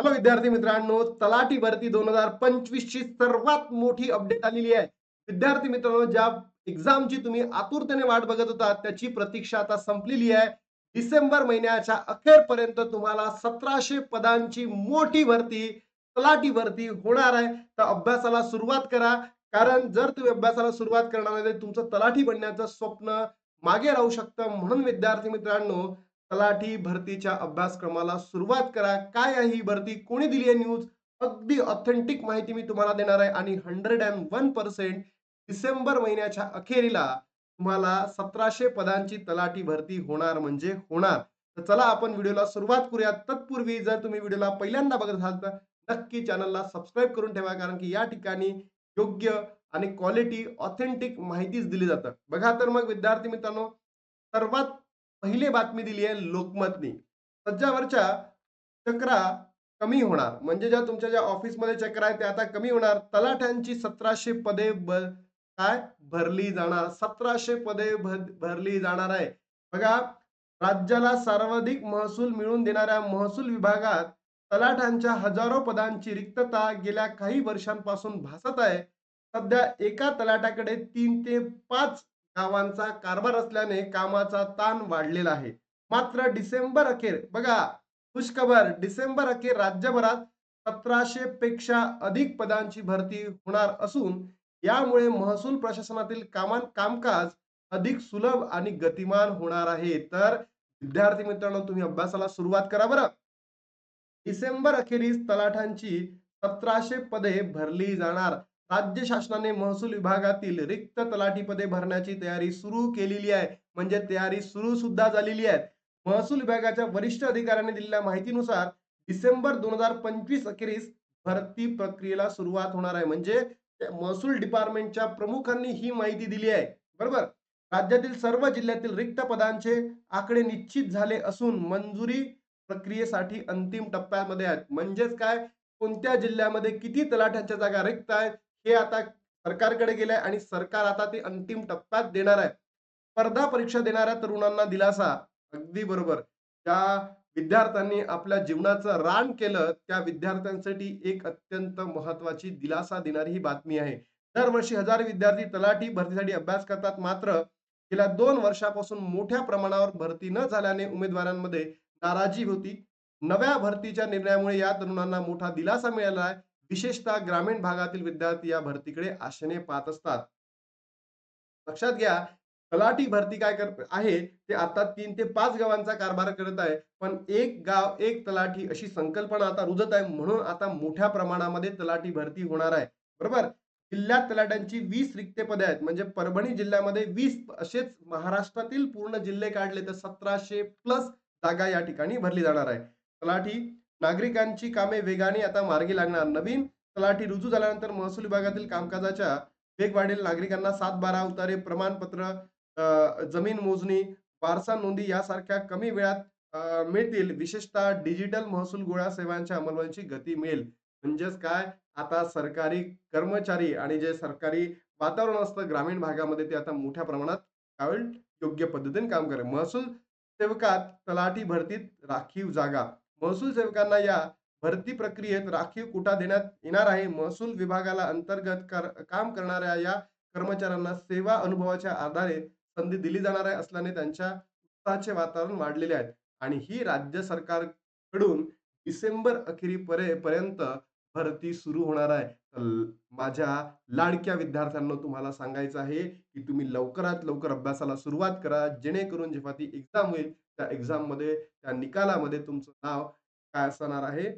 Hello विद्यार्थी मित्रांनो तलाठी भरती दोन हजार पंचवीस ची सर्वात मोठी अपडेट आलेली आहे. विद्यार्थी मित्रांनो ज्या एक्झामची तुम्ही आतुरतेने वाट बघत होता त्याची प्रतीक्षा आता संपलेली आहे. डिसेंबर महिन्याच्या अखेरपर्यंत तुम्हाला सतराशे पदांची मोठी भरती तलाठी भरती होणार आहे. तर अभ्यासाला सुरुवात करा. कारण जर तुम्ही अभ्यासाला सुरुवात करणार नाही तर तुमचं तलाठी बनण्याचं स्वप्न मागे राहू शकतं. म्हणून विद्यार्थी मित्रांनो तलाठी भरतीच्या अभ्यासक्रमाला सुरुवात करा. काय आहे ही भरती? कोणी दिली आहे न्यूज अगदी ऑथेंटिक माहिती मी तुम्हाला देणार आहे आणि hundred and one percent December महिन्याच्या अखेरीला तुम्हाला सतराशे पदांची तलाठी भरती होणार म्हणजे होणार. तर चला आपण व्हिडिओला सुरुवात करूया. तत्पूर्वी जर तुम्ही व्हिडिओला पहिल्यांदा बघत असाल तर नक्की चॅनलला सबस्क्राईब करून ठेवा कारण की या ठिकाणी योग्य आणि क्वालिटी ऑथेंटिक माहितीच दिली जातं बघा तर मग विद्यार्थी मित्रांनो सर्वात पहिली बातमी दिली आहे लोकमतनी. सज्जावरच्या चक्रा कमी होणार. म्हणजे ज्या तुमच्या ज्या ऑफिसमध्ये चक्र आहे ते आता कमी होणार. तलाठ्यांची सतराशे पदे काय? भरली जाणार. सतराशे पदे भरली जाणार आहे. बघा राज्याला सर्वाधिक महसूल मिळवून देणाऱ्या महसूल विभागात तलाठ्यांच्या हजारो पदांची रिक्तता गेल्या काही वर्षांपासून भासत आहे. सध्या एका तलाट्याकडे तीन ते पाच गावांचा कारभार असल्याने कामाचा ताण वाढलेला आहे. मात्र डिसेंबर अखेर बघा खुशखबर डिसेंबर अखेर राज्यभरात सतराशे पेक्षा अधिक पदांची भरती होणार असून यामुळे महसूल प्रशासनातील कामान कामकाज अधिक सुलभ आणि गतिमान होणार आहे. तर विद्यार्थी मित्रांनो तुम्ही अभ्यासाला सुरुवात करा बरं. डिसेंबर अखेरीस तलाठ्यांची सतराशे पदे भरली जाणार. राज्य शासनाने महसूल विभागातील रिक्त तलाठी पदे भरण्याची तयारी सुरू केलेली आहे. म्हणजे तयारी सुरू सुद्धा झालेली आहे. महसूल विभागाच्या वरिष्ठ अधिकाऱ्यांनी दिलेल्या माहितीनुसार डिसेंबर दोन हजार पंचवीस अखेरीस भरती प्रक्रियेला सुरुवात होणार आहे. म्हणजे महसूल डिपार्टमेंटच्या प्रमुखांनी ही माहिती दिली आहे. बरोबर? राज्यातील सर्व जिल्ह्यातील रिक्त पदांचे आकडे निश्चित झाले असून मंजुरी प्रक्रियेसाठी अंतिम टप्प्यामध्ये आहेत. म्हणजेच काय? कोणत्या जिल्ह्यामध्ये किती तलाठ्यांच्या जागा रिक्त आहेत? हे आता सरकारकडे गेलंय आणि सरकार आता ते अंतिम टप्प्यात देणार आहे. स्पर्धा परीक्षा देणाऱ्या तरुणांना दिलासा. अगदी बरोबर. ज्या विद्यार्थ्यांनी आपल्या जीवनाचं रान केलं त्या विद्यार्थ्यांसाठी एक अत्यंत महत्वाची दिलासा देणारी ही बातमी आहे. दरवर्षी हजार विद्यार्थी तलाठी भरतीसाठी अभ्यास करतात. मात्र गेल्या दोन वर्षापासून मोठ्या प्रमाणावर भरती न झाल्याने उमेदवारांमध्ये नाराजी होती. नव्या भरतीच्या निर्णयामुळे या तरुणांना मोठा दिलासा मिळाला आहे. विशेषतः ग्रामीण भागातील विद्यार्थी या भरतीकडे आशेने पाहत असतात. लक्षात घ्या तलाठी भरती काय करत आहे ते आता तीन ते पाच गावांचा कारभार करत आहे. पण एक गाव एक तलाठी अशी संकल्पना आता रुजत आहे म्हणून आता मोठ्या प्रमाणामध्ये तलाठी भरती होणार आहे. बरोबर? जिल्ह्यात तलाट्यांची वीस रिक्ते पदे आहेत. म्हणजे परभणी जिल्ह्यामध्ये वीस असेच महाराष्ट्रातील पूर्ण जिल्हे काढले तर सतराशे प्लस जागा या ठिकाणी भरली जाणार आहे. तलाठी नागरिकांची कामे वेगाने आता मार्गी लागणार. नवीन तलाठी रुजू झाल्यानंतर महसूल विभागातील कामकाजाच्या वेग वाढेल. नागरिकांना सात बारा उतारे प्रमाणपत्र जमीन मोजणी वारसा नोंदी यासारख्या कमी वेळात मिळतील. विशेषतः डिजिटल महसूल गोळा सेवांच्या अंमलबजावणीची गती मिळेल. म्हणजेच काय? आता सरकारी कर्मचारी आणि जे सरकारी वातावरण असतं ग्रामीण भागामध्ये ते आता मोठ्या प्रमाणात काय योग्य पद्धतीने काम करेल. महसूल सेवकात तलाठी भरतीत राखीव जागा. महसूल सेवकांना या भरती प्रक्रियेत राखीव कोटा देण्यात येणार आहे. महसूल विभागाला अंतर्गत कर, काम करणाऱ्या या कर्मचाऱ्यांना सेवा अनुभवाच्या आधारे संधी दिली जाणार आहे असल्याने त्यांच्या उत्साहाचे वातावरण वाढलेले आहे. आणि ही राज्य सरकारकडून डिसेंबर अखेरी पर्यंत भरती सुरू होणार आहे. तर माझ्या लाडक्या विद्यार्थ्यांना तुम्हाला सांगायचं आहे की तुम्ही लवकरात लवकर अभ्यासाला सुरुवात करा. जेणेकरून जेव्हा ती एक्झाम होईल त्या एक्झाममध्ये त्या निकालामध्ये तुमचं नाव काय असणार आहे?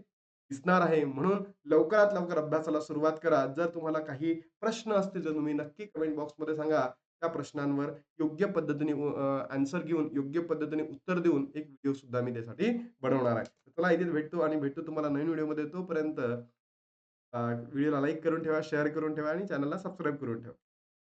दिसणार आहे. म्हणून लवकरात लवकर अभ्यासाला सुरुवात करा. जर तुम्हाला काही प्रश्न असतील तर तुम्ही नक्की कमेंट बॉक्समध्ये सांगा. त्या प्रश्नांवर योग्य पद्धतीने आन्सर घेऊन योग्य पद्धतीने उत्तर देऊन एक व्हिडिओ सुद्धा मी त्यासाठी बनवणार आहे. चला इथेच भेटतो आणि भेटतो तुम्हाला नवीन व्हिडिओमध्ये तोपर्यंत व्हिडिओला लाईक करून ठेवा शेअर करून ठेवा आणि चॅनलला सबस्क्राईब करून ठेवा.